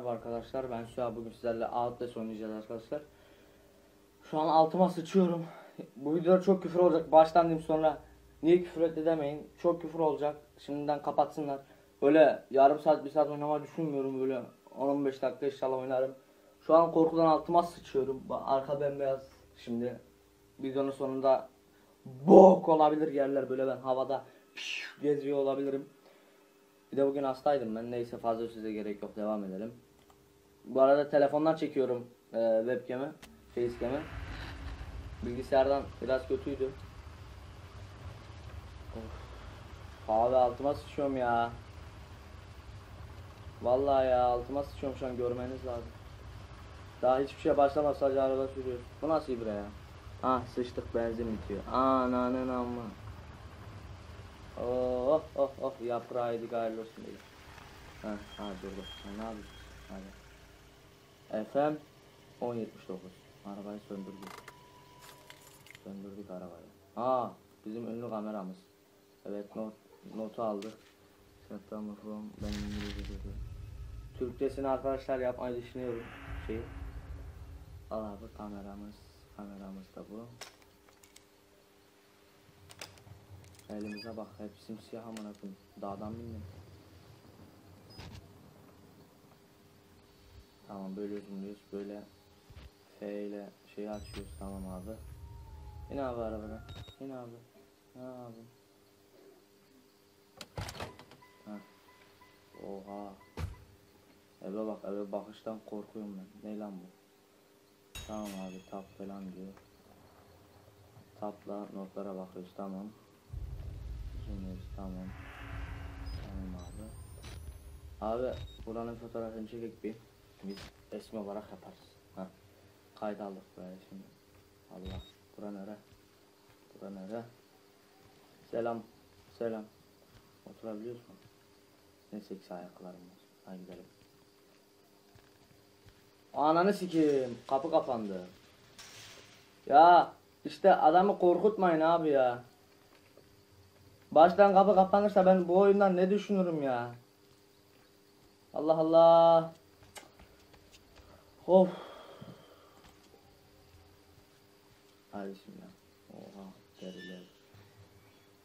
Merhaba arkadaşlar ben Süha bugün sizlerle Outlast oynayacağız arkadaşlar. Şu an altıma sıçıyorum. Bu videoda çok küfür olacak baştan diyeyim sonra niye küfür etti demeyin. Çok küfür olacak şimdiden kapatsınlar. Böyle yarım saat bir saat oynamayı düşünmüyorum böyle 10-15 dakika inşallah oynarım. Şu an korkudan altıma sıçıyorum. Arka bembeyaz şimdi. Videonun sonunda bok olabilir yerler böyle ben havada geziyor olabilirim. Bir de bugün hastaydım ben. Neyse fazla size gerek yok. Devam edelim. Bu arada telefondan çekiyorum e, webcam'i, facecam'i. Bilgisayardan biraz kötüydü. Of. Abi altıma sıçıyorum ya. Vallahi ya altıma sıçıyorum şu an görmeniz lazım. Daha hiçbir şey başlamadı sadece araba sürüyoruz. Bu nasıl ibre ya? Ah sıçtık benzin bitiyor. Ananın amma. Oh oh oh yaprağı yedik hayırlı olsun diye. Ha, ha durdu. Ha, ne yapıyorsun? Hadi. FM 1079. Arabayı söndürdük. Söndürdük arabayı. Aa bizim ünlü kameramız. Evet not, notu aldık. September from ben Türkçesini arkadaşlar yapmayı düşünüyorum. Şey. Al abi kameramız. Kameramız da bu. Elimize bak hep simsiyah amına koyayım. Dağdan bindim. Tamam böyle zoomluyoruz. Böyle F ile şeyi açıyoruz. Tamam abi. İn abi arabana. İn abi. Ne abi? Heh. Oha. Eve bak eve bakıştan korkuyorum ben. Ne lan bu? Tamam abi tap falan diyor. Tapla notlara bakıyoruz tamam. Zoomluyoruz tamam. Tamam abi. Abi buranın fotoğrafını çekek bir. Biz resmi olarak yaparız. Ha. Kayda aldık böyle şimdi. Allah. Bura nere? Bura nere? Selam. Selam. Oturabiliyoruz mu? Ne seksi ayaklarım var. Hadi gidelim. Ananı sikeyim. Kapı kapandı. Ya işte adamı korkutmayın abi ya. Baştan kapı kapanırsa ben bu oyundan ne düşünürüm ya? Allah Allah. Of. Hadi bismillah. Oha deriler.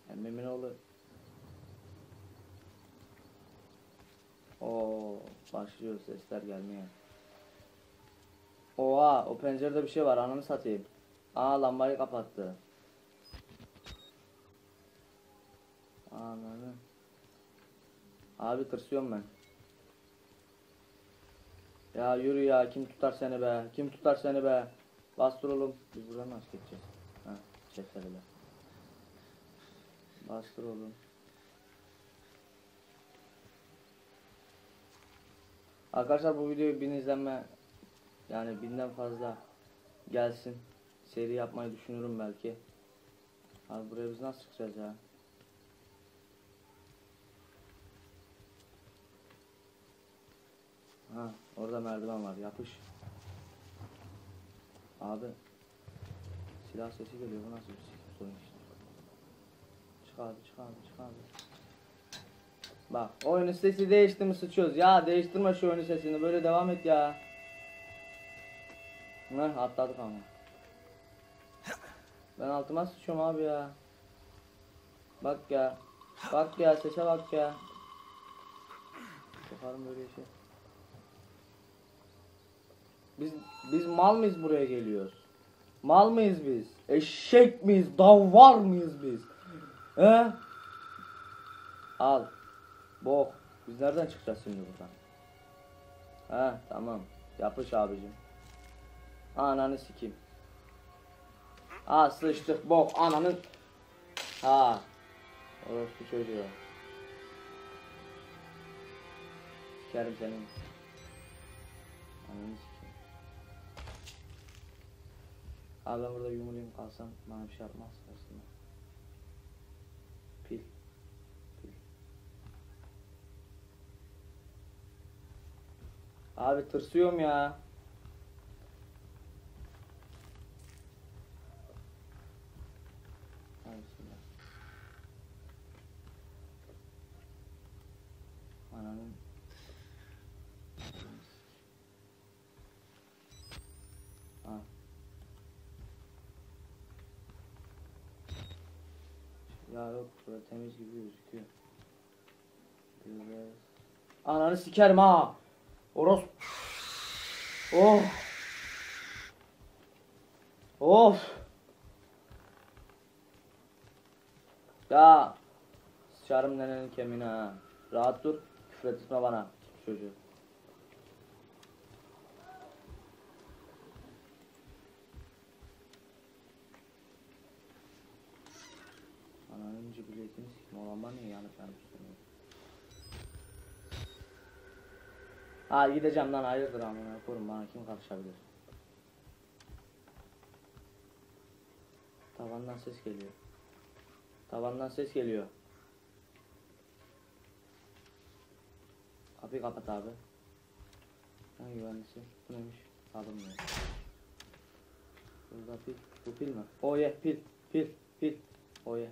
Emmimin oğlu. Oo başlıyor sesler gelmeye. Oha o pencerede bir şey var ananı satayım. Aa lambayı kapattı. Ananı. Abi tırsıyorum ben. Ya yürü ya kim tutar seni be? Kim tutar seni be? Bastır oğlum. Biz buradan nasıl geçeceğiz? Ha, çekelim. Bastır oğlum. Arkadaşlar bu videoyu bin izlenme yani binden fazla gelsin. Seri yapmayı düşünürüm belki. Abi buraya biz nasıl çıkacağız ya? Ha, orada merdiven var. Yapış. Abi. Silah sesi geliyor. Bu nasıl bir silah sorun işte. Çık abi, çık abi, çık abi. Bak, oyunun sesi değişti mi sıçıyoruz. Ya değiştirme şu oyunun sesini. Böyle devam et ya. Heh, atladık ama. Ben altıma sıçıyorum abi ya. Bak ya. Bak ya sese bak ya. Sokarım böyle şey. Biz biz mal mıyız buraya geliyoruz? Mal mıyız biz? Eşek miyiz? Davar mıyız biz? He? Al. Bok. Biz nereden çıkacağız şimdi buradan? He tamam. Yapış abicim. Ananı sikeyim. Ha sıçtık bok ananın. Ha. Orospu çocuğu. Sikerim senin. Ananı sikeyim. Abi ben burada yumulayım kalsam bana bir şey yapmaz aslında. Pil. Pil. Abi tırsıyorum ya. Hay bismillah. Ananın. Ya yok burada temiz gibi gözüküyor. Biraz. Ananı sikerim ha. Oros. Oh. Of. Ya. Sıçarım nenenin kemiğine ha. Rahat dur. Küfür etme bana. Çocuğu. Cibiliyetini sikim. Olan bana niye yanlış söylüyor. Ha gideceğim lan hayırdır amına koyayım bana kim karışabilir? Tavandan ses geliyor. Tavandan ses geliyor. Kapıyı kapat abi. Ha güvenlisi. Bu neymiş? Alınmıyor. Burada pil. Bu pil mi? Oh yeah pil. Pil. Pil. Oh yeah.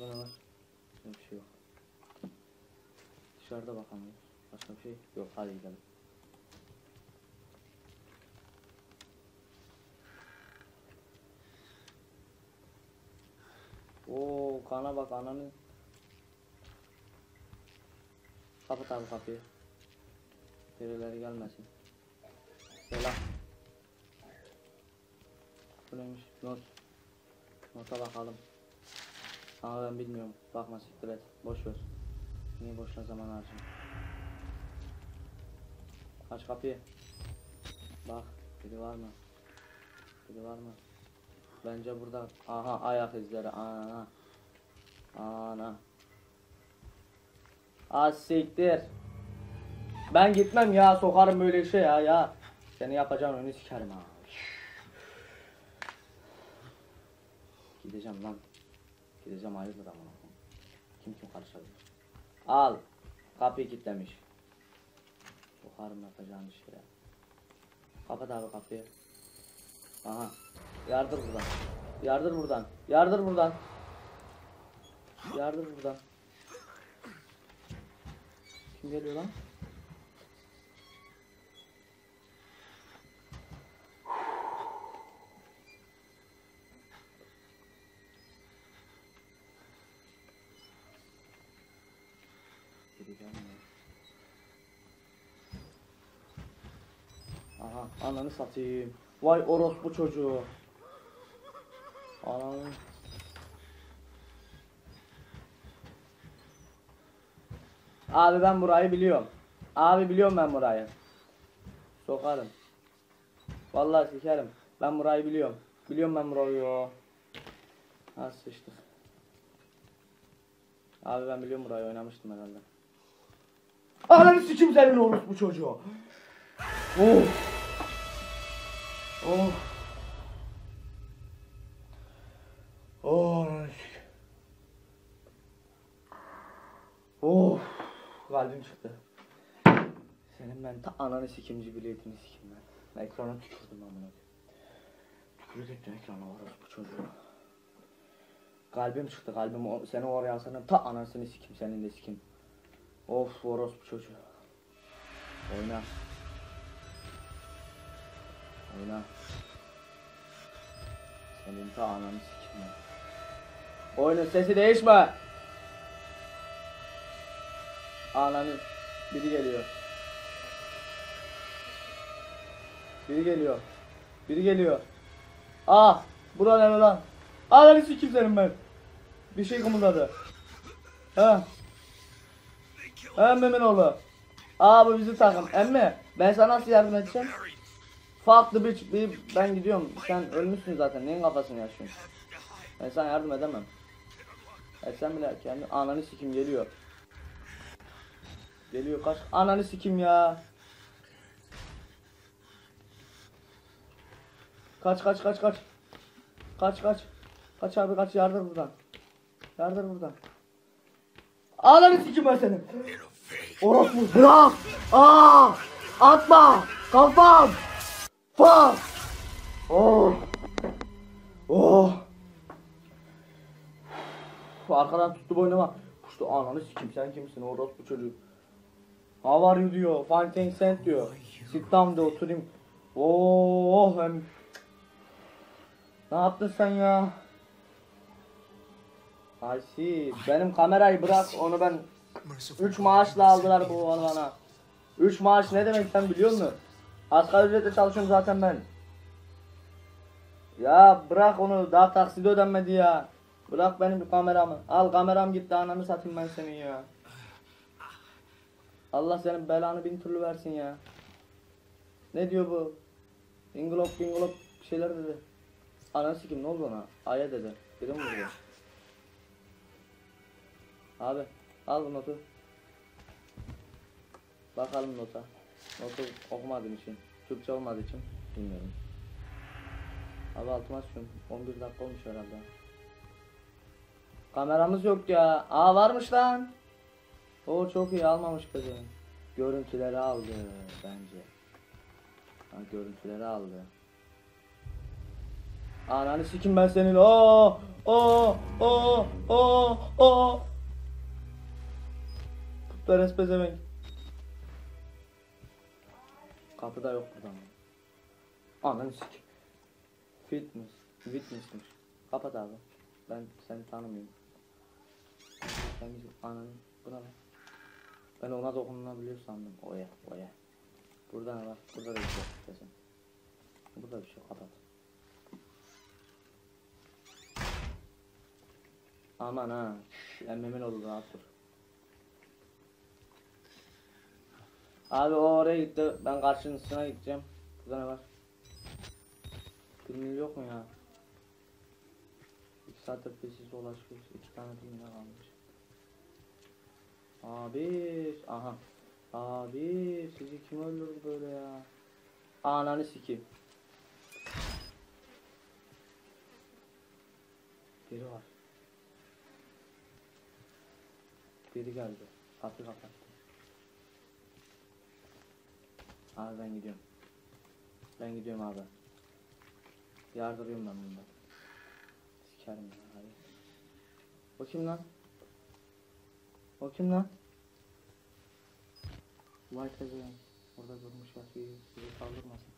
Ne var? Yok bir şey yok. Dışarıda bakamıyoruz. Başka bir şey yok. Hadi gidelim. Oo kana bak ananı. Kapat abi kapıyı. Birileri gelmesin. Selam. Bu neymiş? Not. Nota bakalım. Ama ben bilmiyorum. Bakma siktir et. Boş ver. Niye boşuna zaman harcayayım? Aç kapıyı. Bak. Biri var mı? Biri var mı? Bence burada. Aha ayak izleri. Ana. Ana. Az siktir. Ben gitmem ya. Sokarım böyle şey ya ya. Seni yapacağım önü sikerim ha. Gideceğim lan. Gideceğim hayırdır amına. Kim kim karışabilir? Al. Kapıyı kilitlemiş. Sokarım yapacağın işe ya. Kapat abi kapıyı. Aha. Yardır buradan. Yardır buradan. Yardır buradan. Yardır buradan. Kim geliyor lan? Gideceğim ya. Aha ananı satayım. Vay orospu çocuğu. Ananı. Abi ben burayı biliyorum. Abi biliyorum ben burayı. Sokarım. Vallahi sikerim. Ben burayı biliyorum. Biliyorum ben burayı. Ha sıçtık. Abi ben biliyorum burayı oynamıştım herhalde. Ananı sikim senin orospu çocuğu. Oh. Oh. Oh. Oh. Kalbim çıktı. Senin ben ta ananı sikimci biletini sikim ben. Ekrana tükürdüm amına. Tükürük ettim ekrana var bu çocuğu. Kalbim çıktı kalbim seni oraya alsana ta anasını sikim senin de sikim. Of orospu çocuğu. Oyna. Oyna. Senin ta ananı sikim ben. Oyunun sesi değişme. Ananı biri geliyor. Biri geliyor. Biri geliyor. Ah! Bura ne lan? Ananı sikim senin ben. Bir şey kımıldadı. Ha. Ha Memenoğlu. Aa bu bizim takım. Emme ben sana nasıl yardım edeceğim? Fuck the bitch. Ben gidiyorum. Sen ölmüşsün zaten. Neyin kafasını yaşıyorsun? Ben sana yardım edemem. Etsen bile kendi ananı sikim geliyor. Geliyor kaç. Ananı sikim ya. Kaç kaç kaç kaç. Kaç kaç. Kaç abi kaç yardır buradan. Yardır buradan. Ananı sikim ben senin. Orospu bırak. Aa! Atma. Kafam. Fuck. Oh. Oh. Arkadan tuttu boynuma. Kuştu ananı sikim sen kimsin orospu çocuk. How are you diyor. Fine thanks sent diyor. Sit down de oturayım. Oh hem. Ne yaptın sen ya? I see. Benim kamerayı bırak onu ben Merciful 3 maaşla aldılar bu bana. 3 maaş ne demek sen biliyor musun? Asgari ücretle çalışıyorum zaten ben. Ya bırak onu daha taksidi ödenmedi ya. Bırak benim kameramı. Al kameram gitti ananı satayım ben senin ya. Allah senin belanı bin türlü versin ya. Ne diyor bu? İngilop bingolop bir şeyler dedi. Ananı sikim ne oldu ona? Aya dedi. Biri mi vurdu? Abi al bu notu. Bakalım nota. Notu okumadığım için. Türkçe olmadığı için bilmiyorum. Abi altıma şun. 11 dakika olmuş herhalde. Kameramız yok ya. Aa varmış lan. O çok iyi almamış kızım. Görüntüleri aldı bence. Ha, görüntüleri aldı. Ananı sikim ben senin. Oo, oo, oo, oo, oo. Putlar pezevenk. Kapıda yok buradan. Ananı sikim. Fitness. Fitness'miş. Kapat abi. Ben seni tanımıyorum. Sen bizim ananı. Bu ne lan? Ben ona dokunulabiliyor sandım. Oya, oya. Burada ne var? Burada da bir şey kesin. Burada bir şey. Kapat. Aman ha. şş, Emmemin oldu rahat dur. Abi o oraya gitti. Ben karşısına gideceğim. Burada ne var? Pilmil yok mu ya? 2 saattir pilsiz dolaşıyoruz. 2 tane pilmil kalmış. Abi, aha. Abi, sizi kim öldürdü böyle ya? Ananı sikeyim. Biri var. Biri geldi. Kapıyı kapattı. Abi ben gidiyorum. Ben gidiyorum abi. Yardırıyorum ben bunda. Sikerim ya hadi. O kim lan? O kim lan? Vay tezeyen. Orada durmuş yatıyor. Sizi kaldırmasın.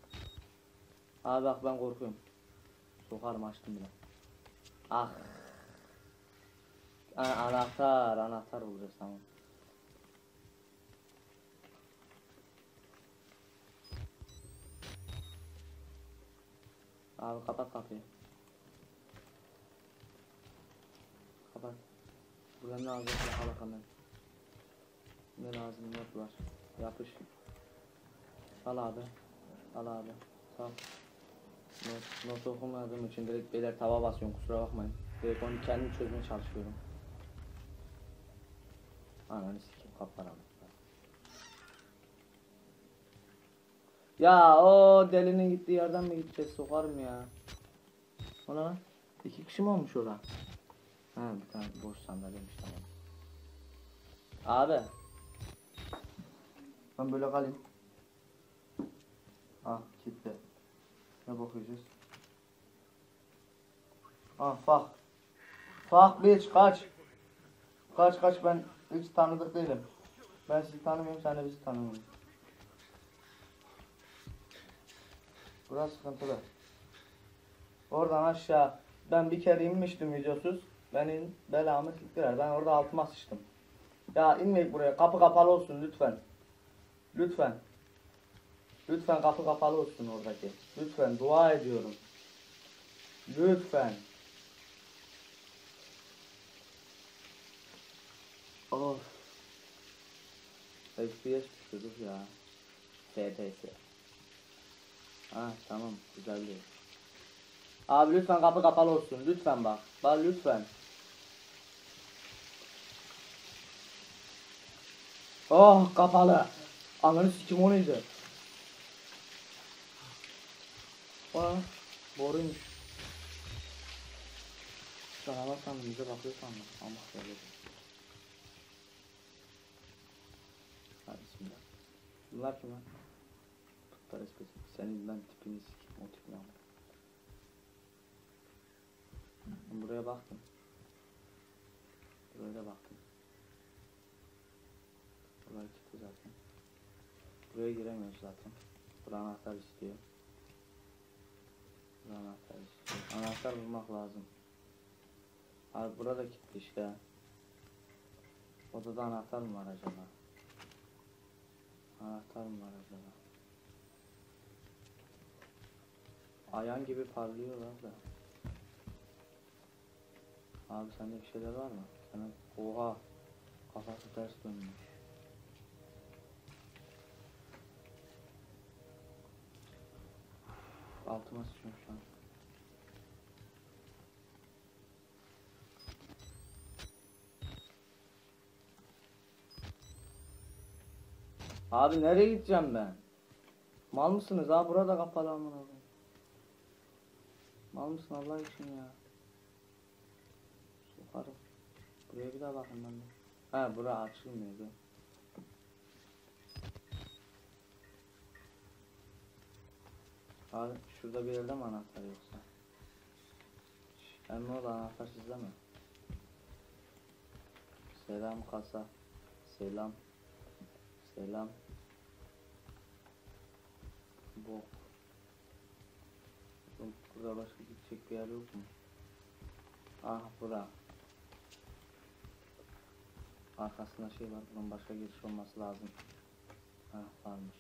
Abi bak ben korkuyorum. Sokarım açtım bile. Ah. Anahtar, anahtar bulacağız tamam. Abi kapat kapıyı. Kapat. Ne lazım? Al bakalım. Ne lazım? Not var. Yapış. Al abi. Al abi. Sağ ol. Not, not okumadığım için direkt beyler tava basıyorum kusura bakmayın. Direkt onu kendim çözmeye çalışıyorum. Ananı sikeyim kapatalım. Ya o delinin gittiği yerden mi gideceğiz sokarım ya. Ona. İki kişi mi olmuş orada? Ha bir tane boş sandalyeymiş tamam. Abi. Ben böyle kalayım. Ah kitle. Ne bakacağız? Ah fuck. Fuck bitch kaç. Kaç kaç ben hiç tanıdık değilim. Ben sizi tanımıyorum sen de bizi tanımıyorsun. Burası sıkıntılı. Oradan aşağı ben bir kere inmiştim videosuz. Benim belamı siktiler. Ben orada altıma sıçtım. Ya inmeyip buraya. Kapı kapalı olsun lütfen. Lütfen. Lütfen kapı kapalı olsun oradaki. Lütfen dua ediyorum. Lütfen. Of. FPS düşürdük ya. FPS. Ha tamam güzel değil. Abi lütfen kapı kapalı olsun. Lütfen bak. Bak lütfen. Oh kapalı. Ananı sikim o neydi? Aa boruymuş. Canavar sandım bize bakıyor sandım. Allah böyle. Bunlar kim lan? Putlar espesi. Senin ben tipini sikeyim o tipini ama. Ben buraya baktım. Da baktım. Buraya gitti zaten. Buraya giremiyoruz zaten. Buraya anahtar istiyor. Buraya anahtar istiyor. Anahtar bulmak lazım. Abi burada kilitli işte. Odada anahtar mı var acaba? Anahtar mı var acaba? Ayan gibi parlıyorlar da. Abi sende bir şeyler var mı? Senin oha kafası ters dönmüş. Altıma sıçıyorum şu an. Abi nereye gideceğim ben? Mal mısınız abi burada kapalı amına koyayım. Mal mısın Allah için ya? Sokarım. Buraya bir daha bakın ben de. He bura açılmıyor be. Abi şurada bir yerde mi anahtar yoksa? Emmi oğlu anahtar sizde mi? Selam kasa. Selam. Selam. Bok. Burada başka gidecek bir yer yok mu? Ah bura. Arkasında şey var. Bunun başka giriş olması lazım. Ha varmış.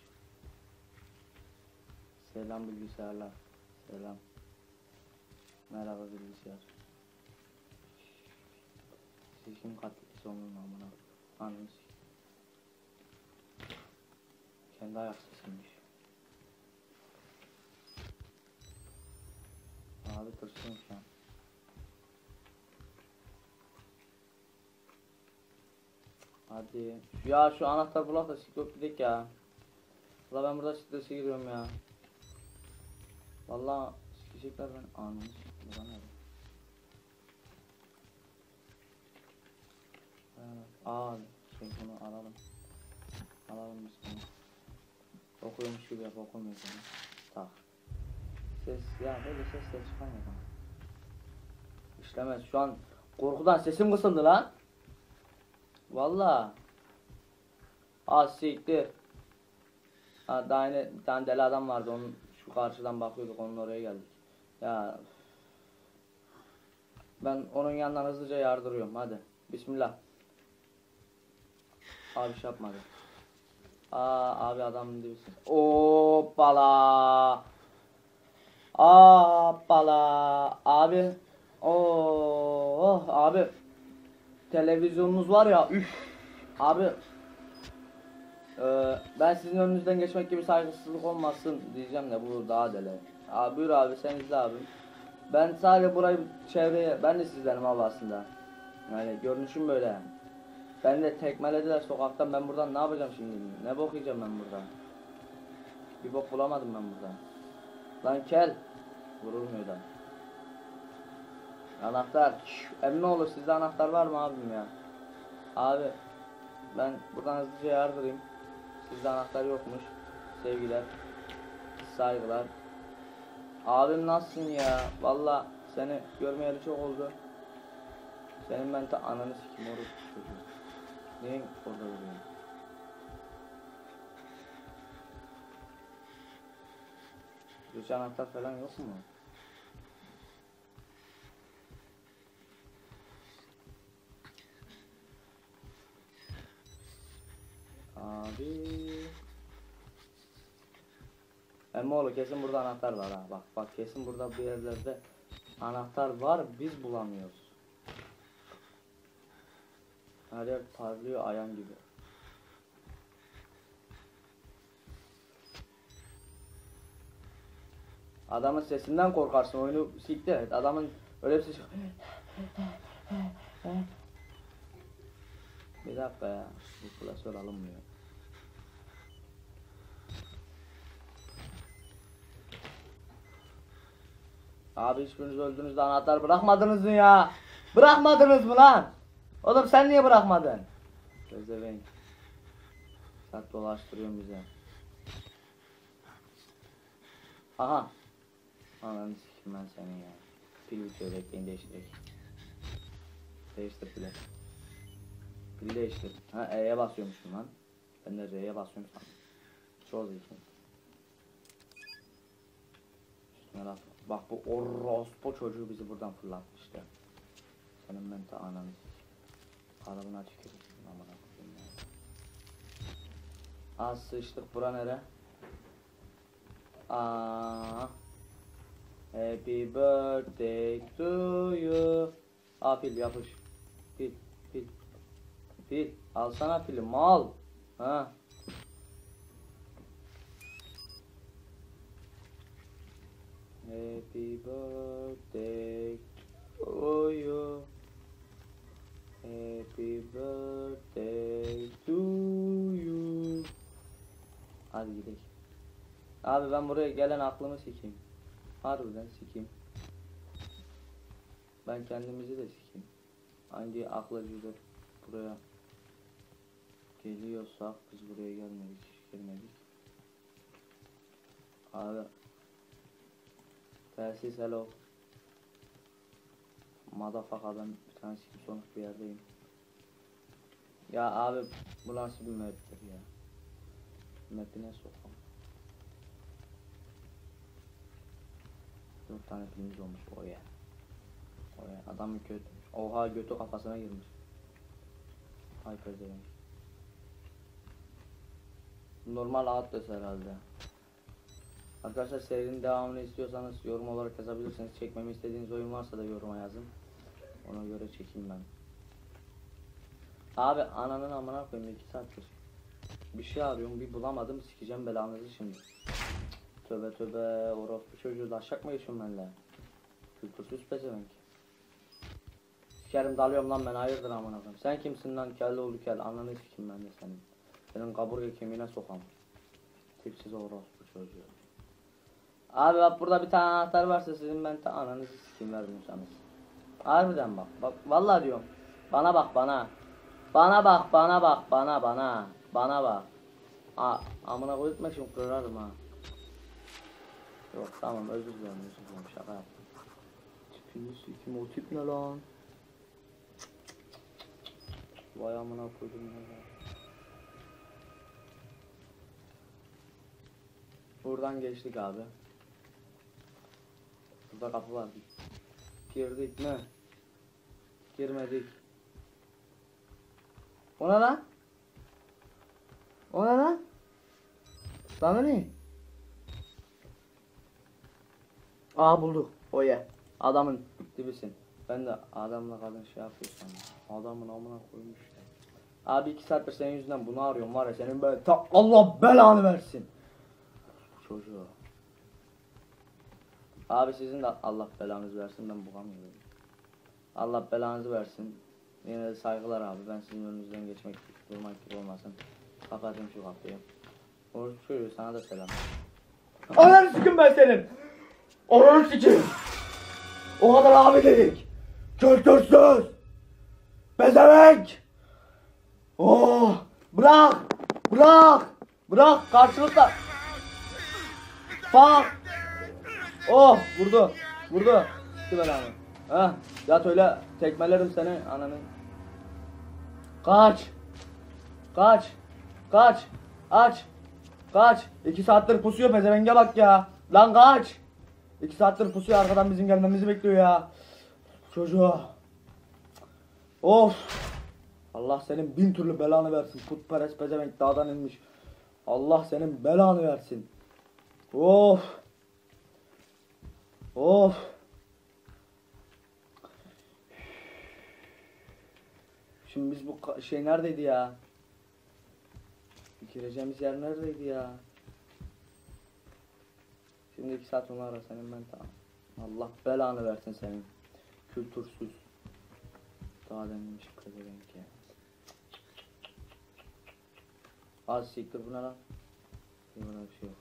Selam bilgisayarlar. Selam. Merhaba bilgisayar. Siz kim katlisi onun amına. Anladın Kendi ayak sesiymiş. Abi tırsıyorum şu an. Hadi. Ya şu anahtar bulak da sikop gidelim ya. Valla ben burada strese giriyorum ya. Valla sikecekler ben anını? Evet. Aa şey bunu alalım. Alalım biz bunu. Okuyormuş gibi yap okumuyor bunu. Tak. Ses ya böyle sesler çıkamıyor bana. İşlemez şu an korkudan sesim kısıldı lan. Valla. Aa siktir. Ha, daha yine bir tane deli adam vardı onun şu karşıdan bakıyorduk onun oraya geldik. Ya ben onun yanından hızlıca yardırıyorum hadi. Bismillah. Abi şey yapmadı. Aa abi adam diyorsun. Hoppala. Hoppala. Abi. Oh abi. Televizyonunuz var ya. Üf. Abi. Ee, ben sizin önünüzden geçmek gibi saygısızlık olmasın diyeceğim de bu daha deli. Abi buyur abi sen izle abi. Ben sadece burayı çevreye ben de sizlerim abi aslında. Yani görünüşüm böyle. Ben de tekmelediler sokaktan ben buradan ne yapacağım şimdi? Ne bok yiyeceğim ben buradan? Bir bok bulamadım ben buradan. Lan kel. Vurulmuyor da. Anahtar. Emmi olur sizde anahtar var mı abim ya? Abi ben buradan hızlıca yardırayım. Sizde anahtar yokmuş. Sevgiler. Saygılar. Abim nasılsın ya? Valla seni görmeyeli çok oldu. Senin ben ta ananı sikim oruç çocuğu. Niye orada duruyorsun? Hiç anahtar falan yok mu? Abi. Emmoğlu kesin burada anahtar var ha. Bak bak kesin burada bir yerlerde anahtar var biz bulamıyoruz. Her yer parlıyor ayan gibi. Adamın sesinden korkarsın oyunu siktir et. Adamın öyle bir sesi Bir dakika ya. Bu klasör alınmıyor. Abi hiçbiriniz öldünüz de anahtar bırakmadınız mı ya? Bırakmadınız mı lan? Oğlum sen niye bırakmadın? Gözlemeyin. Sert dolaştırıyorsun bize. Aha. Ananı sikim ben seni ya. Pil bitiyor bekleyin değiştirek. Değiştir pili. Pili değiştir. Ha E'ye basıyormuşum lan. Ben de R'ye basıyorum sandım. Çok zeki. Üstüne laf. Bak bu orospu çocuğu bizi buradan fırlatmıştı. senin ben ta ananı. Arabına tükürürsün amına koyayım ya. Az sıçtık bura nere? Aa. Happy birthday to you. Aa pil yapış. Pil pil. Pil alsana pili mal. Ha. Happy birthday to you. Happy birthday to you. Hadi gidelim. Abi ben buraya gelen aklımı sikeyim. Harbiden sikeyim. Ben kendimizi de sikeyim. Hangi akla gidip buraya geliyorsak biz buraya gelmedik, girmedik. Abi. Telsiz hello. Madafakadan bir tane sikim sonuç bir yerdeyim. Ya abi bu nasıl bir map'tir ya. Map'i ne sokam? 4 tane pilimiz olmuş oya. Oya adam kötü. Oha götü kafasına girmiş. Ay pezevenk. Normal atlas herhalde. Arkadaşlar serinin devamını istiyorsanız yorum olarak yazabilirsiniz. Çekmemi istediğiniz oyun varsa da yoruma yazın. Ona göre çekeyim ben. Abi ananın amına koyayım 2 saattir. Bir şey arıyorum bir bulamadım sikeceğim belanızı şimdi. Tövbe tövbe orospu çocuğu laşak mı geçiyorum benimle? Kültürsüz pezevenk. Sikerim dalıyorum lan ben hayırdır amına koyayım. Sen kimsin lan kelle oğlu kel ananı sikim ben de senin. Senin kaburga kemiğine sokam. Tipsiz orospu çocuğu. Abi bak burada bir tane anahtar varsa sizin ben ta ananızı sikim vermiyorsanız. Harbiden bak. Bak vallahi diyorum. Bana bak bana. Bana bak bana bak bana bana. Bana bak. A amına koyutma şimdi kırarım ha. Yok tamam özür dilerim özür dilerim şaka yaptım. Tipini sikim o tip ne lan? Vay amına koydum ya. Buradan geçtik abi. Burada kapı var. Girdik mi? Girmedik. O ne lan? O ne lan? Sana ne? Aa bulduk. O ye. Adamın dibisin. Ben de adamla kadın şey yapıyorsam. Adamın amına koymuş. Abi iki saattir senin yüzünden bunu arıyorum var ya senin böyle ta Allah belanı versin. Çocuğu. Abi sizin de Allah belanızı versin ben bulamıyorum. Allah belanızı versin. Yine de saygılar abi ben sizin önünüzden geçmek durmak gibi olmasın. Kapatayım şu kapıyı. Oruç sana da selam. Ananı sikim ben senin. Ananı sikim. O kadar abi dedik. Kültürsüz. Bezemek. Oh. Bırak. Bırak. Bırak karşılıkla. Bak. Oh vurdu. Vurdu. Gitti belanı. Ha yat öyle tekmelerim seni ananı. Kaç. Kaç. Kaç. Aç. Kaç. İki saattir pusuyor pezevenge bak ya. Lan kaç. İki saattir pusuyor arkadan bizim gelmemizi bekliyor ya. Çocuğu. Of. Allah senin bin türlü belanı versin. Putperest pezevenk dağdan inmiş. Allah senin belanı versin. Of. Of. Şimdi biz bu şey neredeydi ya? Gireceğimiz yer neredeydi ya? Şimdi iki saat onu ara senin ben tamam. Allah belanı versin senin. Kültürsüz. Daha denilmiş pezevenk ya. Az siktir bu ne lan? Burada bir şey yok.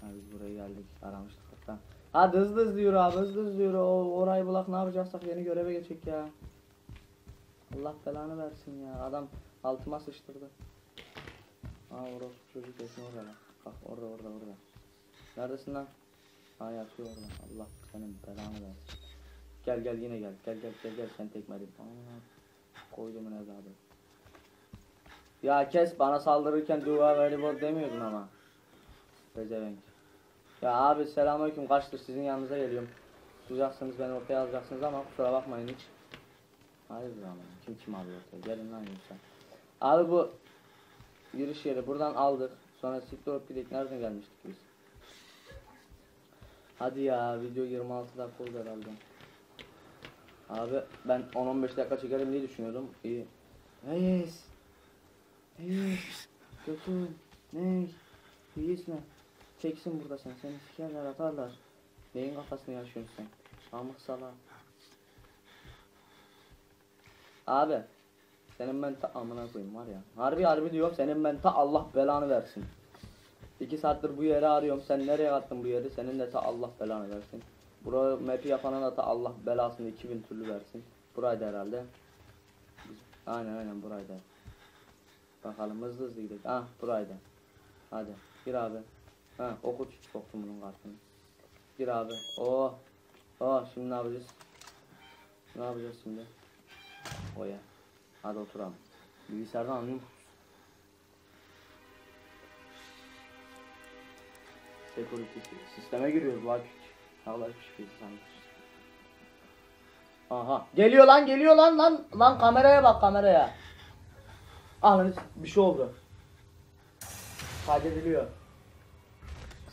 Ha buraya geldik aramıştık hatta. Hadi hızlı hızlı yürü abi hızlı hızlı yürü. O, orayı bulak ne yapacaksak yeni göreve geçecek ya. Allah belanı versin ya. Adam altıma sıçtırdı. Aa orospu çocuk kesin orada. Bak orada orada orada. Neredesin lan? Aa yatıyor orada. Allah senin belanı versin. Gel gel yine gel. Gel gel gel gel sen tekmeli. Aa koydumun evladı. Ya kes bana saldırırken dua voleybol demiyordun ama. Pezevenk. Ya abi selamünaleyküm kaçtır sizin yanınıza geliyorum. tutacaksınız beni ortaya alacaksınız ama kusura bakmayın hiç. Hayırdır ama kim kim alıyor ortaya gelin lan insan. Abi bu giriş yeri buradan aldık. Sonra siktir olup gidelim. Nereden gelmiştik biz? Hadi ya video 26 dakika oldu herhalde. Abi ben 10-15 dakika çekerim diye düşünüyordum. İyi. Reis. Reis. Götün. Ne? Reis ne? Çeksin burada sen. Seni sikerler atarlar. Neyin kafasını yaşıyorsun sen? Amık sala. Abi. Senin ben ta amına koyayım var ya. Harbi harbi diyorum senin ben ta Allah belanı versin. İki saattir bu yeri arıyorum. Sen nereye attın bu yeri? Senin de ta Allah belanı versin. Buraya map'i yapana da ta Allah belasını 2000 türlü versin. Buraydı herhalde. Aynen aynen buraydı. Bakalım hızlı hızlı gidelim. Ah buraydı. Hadi gir abi. Ha okut soktum bunun kartını. Gir abi. Oh. Oh şimdi ne yapacağız? Ne yapacağız şimdi? Oya. Hadi oturalım. Bilgisayardan anlayayım. Security sisteme giriyoruz bak. Allah şükür sanki. Aha. Geliyor lan geliyor lan lan. Lan kameraya bak kameraya. Anladın bir şey oldu. Kaydediliyor.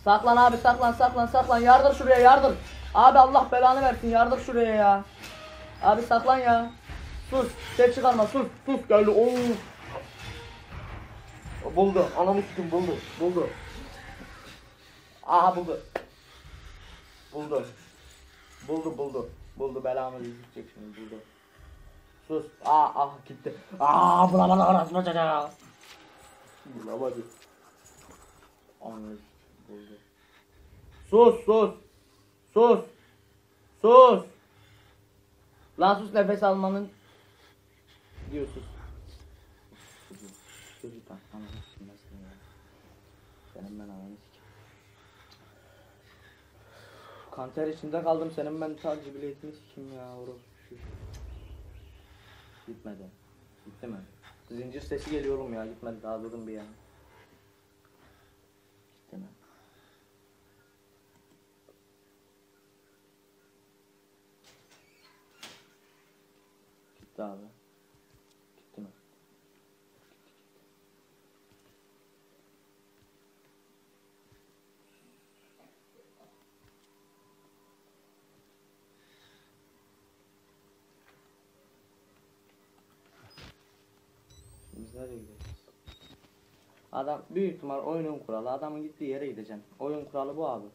Saklan abi saklan saklan saklan yardır şuraya yardır. Abi Allah belanı versin yardır şuraya ya. Abi saklan ya. Sus ses çıkarma sus sus geldi Oo. Buldu anamı sikim buldu buldu. Aha buldu. Buldu. Buldu buldu. Buldu belamı izleyecek şimdi buldu. Sus. Aa ah gitti. Aa bulamadı arasına çocuğa. Bulamadı. Anladım. Buldu. Sus sus. Sus. Sus. Lan sus nefes almanın diyor sus. Çocuk lan ananı sikim ben seni ya. Senin ben ananı sikim. Kanter içinde kaldım senin ben ta cibiliyetini sikim ya orospu. Gitmedi. Gitti mi? Zincir sesi geliyor oğlum ya gitmedi daha durdum bir ya. Gitti mi? Gitti abi. Gitti mi? Biz nereye gideceğiz? Adam büyük ihtimal oyunun kuralı. Adamın gittiği yere gideceksin. Oyun kuralı bu abi.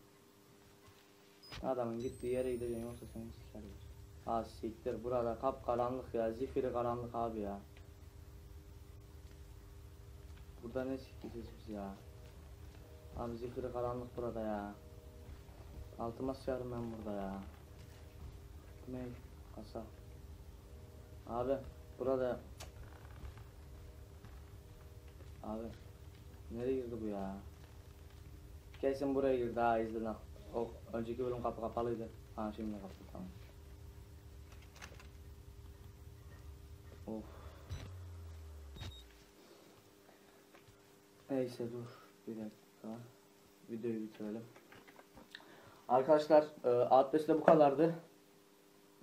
Adamın gittiği yere gideceksin yoksa seni sikerler. Ha siktir burada kap karanlık ya. Zifiri karanlık abi ya. Burada ne sikeceğiz biz ya? Abi zifiri karanlık burada ya. Altıma sıçarım ben burada ya. Ne? Kasa. Abi burada Abi nereye girdi bu ya? Kesin buraya girdi ha izle. O önceki bölüm kapı kapalıydı. Ha şimdi kapı tamam. Of. Neyse dur bir dakika. Videoyu bitirelim. Arkadaşlar e, Outback'te bu kadardı.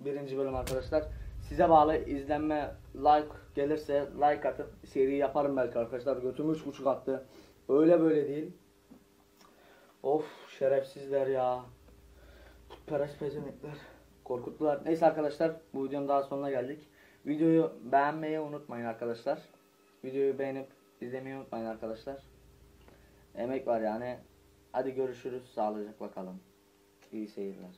Birinci bölüm arkadaşlar. Size bağlı izlenme like gelirse like atıp seri yaparım belki arkadaşlar. Üç buçuk attı. Öyle böyle değil. Of şerefsizler ya. Peres pezemek,ler Korkuttular. Neyse arkadaşlar bu videonun daha sonuna geldik. Videoyu beğenmeyi unutmayın arkadaşlar. Videoyu beğenip izlemeyi unutmayın arkadaşlar. Emek var yani. Hadi görüşürüz. Sağlıcakla kalın. İyi seyirler.